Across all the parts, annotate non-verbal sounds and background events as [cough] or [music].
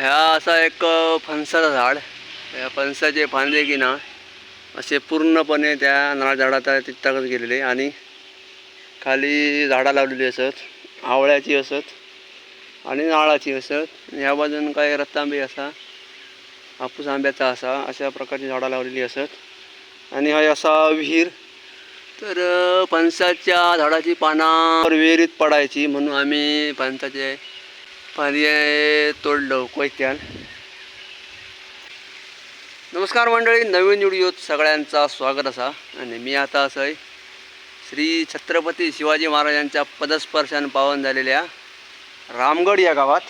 ह्या असा एक फणसाचं झाड. या फणसाचे फांदे की ना असे पूर्णपणे त्या नारळ झाडात तिथं गेलेले आणि खाली झाडं लावलेली असत आवळ्याची असत आणि नारळाची असत. ह्या बाजून काही रत्तांबे असा हापूस आंब्याचा असा अशा प्रकारची झाडं लावलेली असत. आणि हा असा विहीर. तर फणसाच्या झाडाची पानं विहिरीत पडायची म्हणून आम्ही फणसाचे पर्याय तोडलं कोयत्यान नमस्कार मंडळी नवीन व्हिडिओत सगळ्यांचा स्वागत असा. आणि मी आता असं आहे श्री छत्रपती शिवाजी महाराजांच्या पदस्पर्शान पावन झालेल्या रामगड या गावात.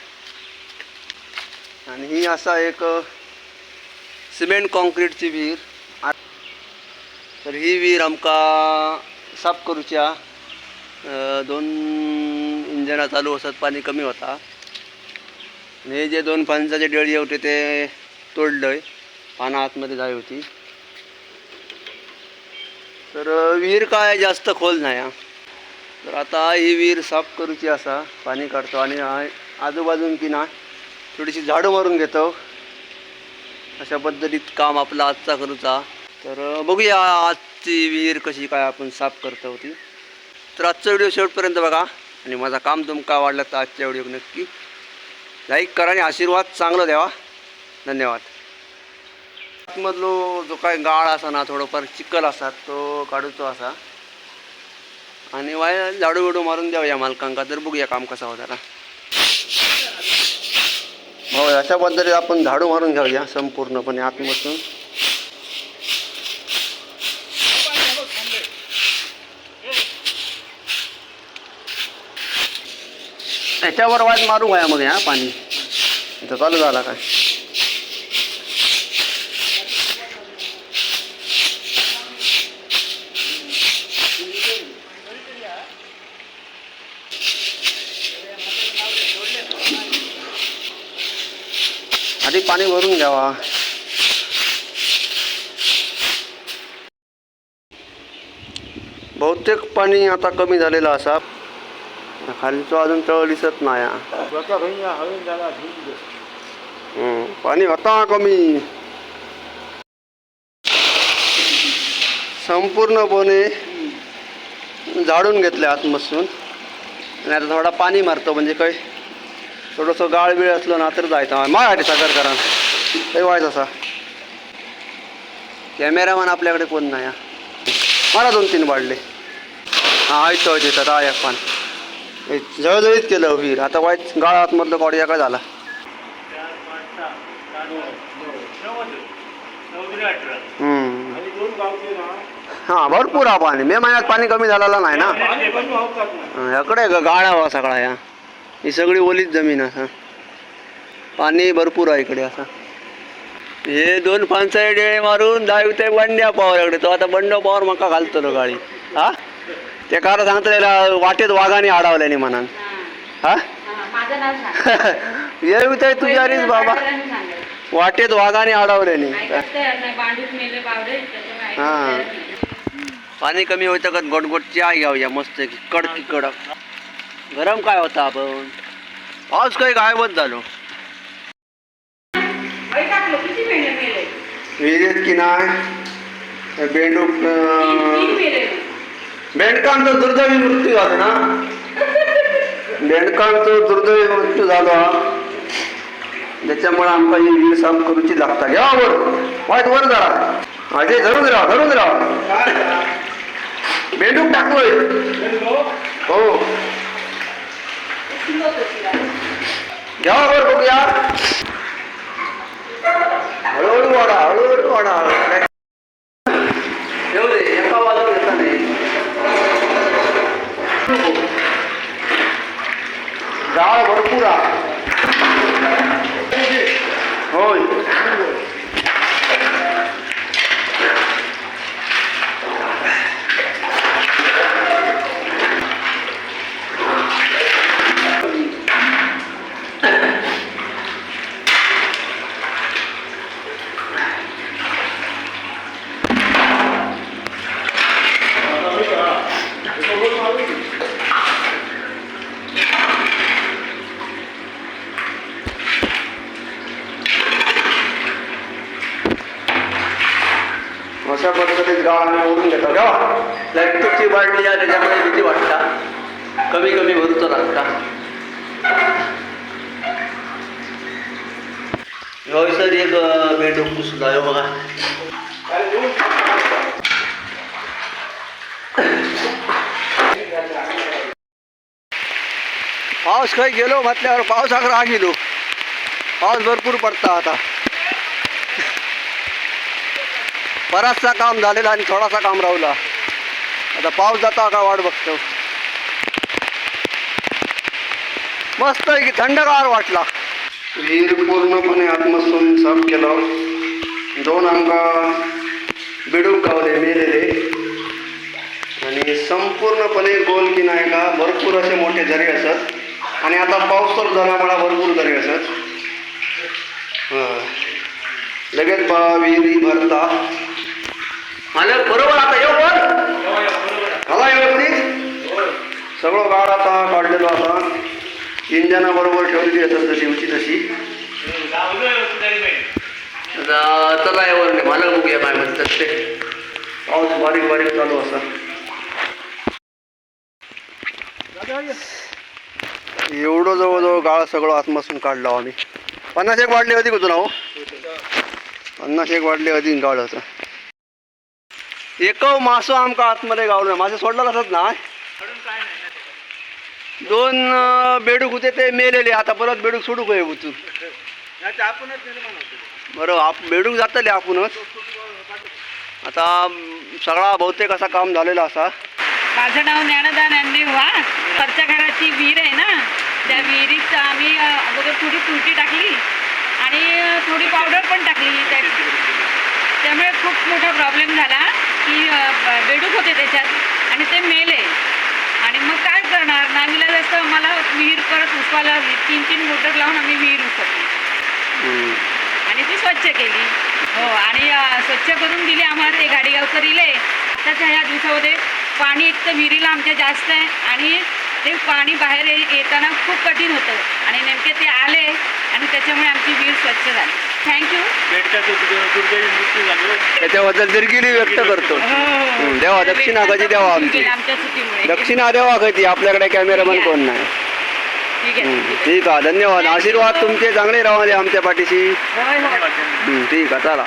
आणि ही असा एक सिमेंट कॉन्क्रीटची विहीर. तर ही विहीर आमका साफ करूच्या दोन इंजनां चालू असत पाणी कमी होता. हे जे दोन फणसाचे डळी होते ते तोडलं आहे पानं आतमध्ये जाय होती. तर विहीर काय जास्त खोल नाही हा. तर आता ही विहीर साफ करूची असा पाणी काढतो आणि आजूबाजून की ना थोडीशी झाडं मारून घेतो. अशा पद्धतीत काम आपला आजचा करूचा. तर बघूया आजची विहीर कशी काय आपण साफ करतो होती. तर आजचा व्हिडिओ शेवटपर्यंत बघा आणि माझा काम तुमका आवडला तर आजच्या व्हिडिओ नक्की. लाईक करा आणि आशीर्वाद चांगला द्यावा. धन्यवाद. आतमधलो जो काय गाळ असा ना थोडंफार चिखल असा तो काढूचो असा. आणि वाय झाडू बिडू मारून द्यावं या मालकांका तर बघूया काम कसा होता ना हो अशा पद्धतीने आपण झाडू मारून घेऊया संपूर्णपणे आतमधून. याच्यावर वाज मारू वया मग हा पाणी? इथं चालू झाला काय? आधी पाणी भरून घ्यावा. बहुतेक पाणी आता कमी झालेलं असा. खालीचं अजून तळ दिसत नाही पाणी होता कमी? संपूर्णपणे झाडून घेतले आतमसून आणि आता थोडा पाणी मारतो म्हणजे काय? थोडंसं गाळ बिळ असलं ना तर जायचं. माझ्यासाठी सागर करा काही व्हायचं असा. कॅमेरामॅन आपल्याकडे कोण नाही हा. मला दोन तीन वाढले. हां ऐकतो येतात आय एक पान. जळजळीत केलं वीर आता वाईट गाळ आतमधलं कॉडिया काय झाला. हा भरपूर हा पाणी. मे महिन्यात पाणी कमी झालेलं नाही ना? याकडे ग- गाळ हवा सगळा या? ही सगळी ओलीच जमीन असा. पाणी भरपूर आहे इकडे असा. हे दोन पानसाळे डेळे मारून दावी ते बंड्या पावर इकडे तो आता बंड पावर मका घालतो गाडी. हा? ते कार सांगतो वाटेत वाघाने अडवल्याने म्हणान हा. [laughs] येऊ ते तुझ्या रीच बाबा. वाटेत वाघाने अडवल्याने तयार नाही हा. पाणी कमी होतं का गोटगोट चहा घेऊया मस्त कडक कडक गरम काय होता आपण? पाऊस काही गायबच झालो? विहिरीत की नाही? बेंडूक मेंढकांचा दुर्दैवी मृत्यू झाला ना? मेंढकांचा दुर्दैवी मृत्यू झाला. त्याच्यामुळे आमका ही वीर साफ करूची लागता. घ्या वर. वाईट वर जरा. अजय धरून राहा धरून राहा. मेंढूक टाकलोय. हो. घ्या वर बघूया. अशा पद्धतीत गावांना ओढून घेतात गावा लॅपटॉपची बाटली आहे त्याच्यामुळे भीती वाटता कमी कमी भरूचो लागता व्यवसाय एक बेडूक सुद्धा आहे बघा. पाऊस खंय गेलो म्हटल्यावर पावसाकडे राग गेलो पाऊस भरपूर पडता आता. बराचसा काम झालेला आणि थोडासा काम राहिला. आता पाऊस जाता का वाट बघतो. मस्त आहे की थंडगार वाटला. विहीर पूर्णपणे आत्मसून साफ केला. दोन अंगा बिडूक गावले मेलेले. आणि संपूर्णपणे गोल की नाही का भरपूर असे मोठे झरे असत. आणि आता पाऊस तर झाल्यामुळे भरपूर झरे असत. लगेच बा विहिरी भरता. मालक बरोबर आता येऊ हवा व्यवस्थित? सगळं गाड आता काढलेलो आता. इंजना बरोबर ठेवलेली असत तशी होती तशी. चला यावर नाही मला बघूया काय म्हणतात ते. पाऊस बारीक बारीक चालू असा. एवढं जवळजवळ गाळ सगळं आतमासून काढलं आम्ही. पन्नास एक वाढली होती कुठून हो? पन्नास एक वाढली होती गाळ होतं एक मासो आमका आतमध्ये गावलं. मासे सोडला असत ना? दोन बेडूक होते ते मेलेले. आता परत बेडूक सोडू काय उचून? बरं आप बेडूक जातले आपणच. आता सगळा बहुतेक असा काम झालेला असा. माझं नाव ज्ञानदान अंडे व्हा वरच्या घराची विहीर आहे ना? त्या विहिरीत आम्ही अगोदर थोडी तुरटी टाकली आणि थोडी पावडर पण टाकली त्या त्यामुळे खूप मोठा प्रॉब्लेम झाला की ब- बेडूक होते त्याच्यात आणि ते मेले. आणि मग काय करणार? नावीला जास्त मला विहीर परत उचवायला हवी. तीन तीन मोटर लावून आम्ही विहीर उसवली आणि ती स्वच्छ केली. हो आणि स्वच्छ करून दिली आम्हाला. ते गाडीगावचं इले. त्याच्या ह्या दिवसामध्ये पाणी एक तर विहिरीला आमच्या जास्त आहे आणि ते पाणी बाहेर येताना खूप कठीण होतं. आणि नेमके ते आले आणि त्याच्यामुळे आमची विहीर स्वच्छ झाली. थँक्यू त्याच्याबद्दल दिलगिरी व्यक्त करतो. हम्म, देवा, दक्षिणा कधी द्यावा आमची? दक्षिणा देवा कधी? आपल्याकडे कॅमेरामन कोण नाही. ठीक आहे. धन्यवाद. आशीर्वाद तुमचे. चांगले राहू दे आमच्या पाठीशी. ठीक आहे. चला.